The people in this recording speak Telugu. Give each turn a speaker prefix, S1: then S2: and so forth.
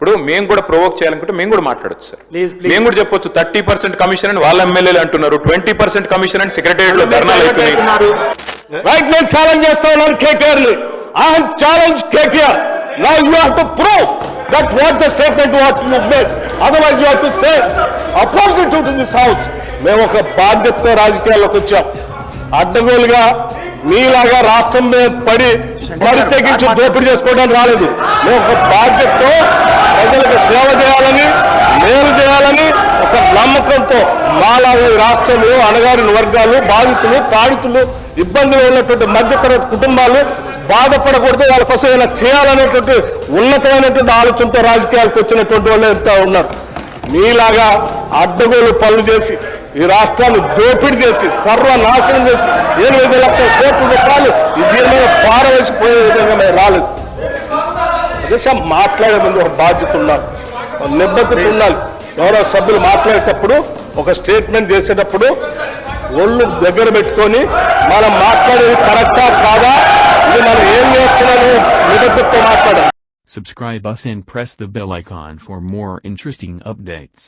S1: ఇప్పుడు మేము కూడా ప్రొవోక్ చేయాలనుకుంటే మేము కూడా మాట్లాడొచ్చు సార్. మేము కూడా చెప్పొచ్చు థర్టీ పర్సెంట్ కమిషన్ అని వాళ్ళ ఎమ్మెల్యేలు అంటున్నారు ట్వంటీ పర్సెంట్ కమిషన్ అని సెక్రటేరియట్లో ధర్నాలు అవుతున్నాయి.
S2: రైట్ నేను ఛాలెంజ్ చేస్తా ఉన్నాను KTR I challenge KTR now you have to prove that what the statement what you made otherwise you have to say opposite to this house మేము ఒక బాధ్యతతో రాజకీయాల్లోకి వచ్చాం. అడ్డగోలుగా మీలాగా రాష్ట్రం మీద పడి పడి తెగించి దోపిడీ చేసుకోవడానికి రాలేదు. మేము ఒక బాధ్యతతో ప్రజలకు సేవ చేయాలని మేలు చేయాలని ఒక నమ్మకంతో మాలా ఈ రాష్ట్రంలో అణగారిన వర్గాలు బాధితులు తాడితులు ఇబ్బందులు ఉన్నటువంటి మధ్యతరగతి కుటుంబాలు బాధపడకూడదు వాళ్ళ కోసం ఏమైనా చేయాలనేటువంటి ఉన్నతమైనటువంటి ఆలోచనతో రాజకీయాలకు వచ్చినటువంటి వాళ్ళు ఎంత ఉన్నారు. మీలాగా అడ్డగోలు పనులు చేసి ఈ రాష్ట్రాన్ని దోపిడీ చేసి సర్వనాశనం చేసి ఎనిమిది లక్షల కోట్ల రూపాయలు దీని మీద పారవేసిపోయే విధంగా మేము రాలేదు. అధ్యక్ష మాట్లాడే ముందు ఒక బాధ్యత ఉండాలి. నిబద్ధత ఉండాలి. గౌరవ సభ్యులు మాట్లాడేటప్పుడు ఒక స్టేట్మెంట్ చేసేటప్పుడు ఒళ్ళు దగ్గర పెట్టుకొని మనం మాట్లాడేది కరెక్టా కాదా? ఇది మనం ఏం చేస్తున్నామో నిబద్ధతతో మాట్లాడాలి.
S3: Subscribe us and press the bell icon for more interesting updates.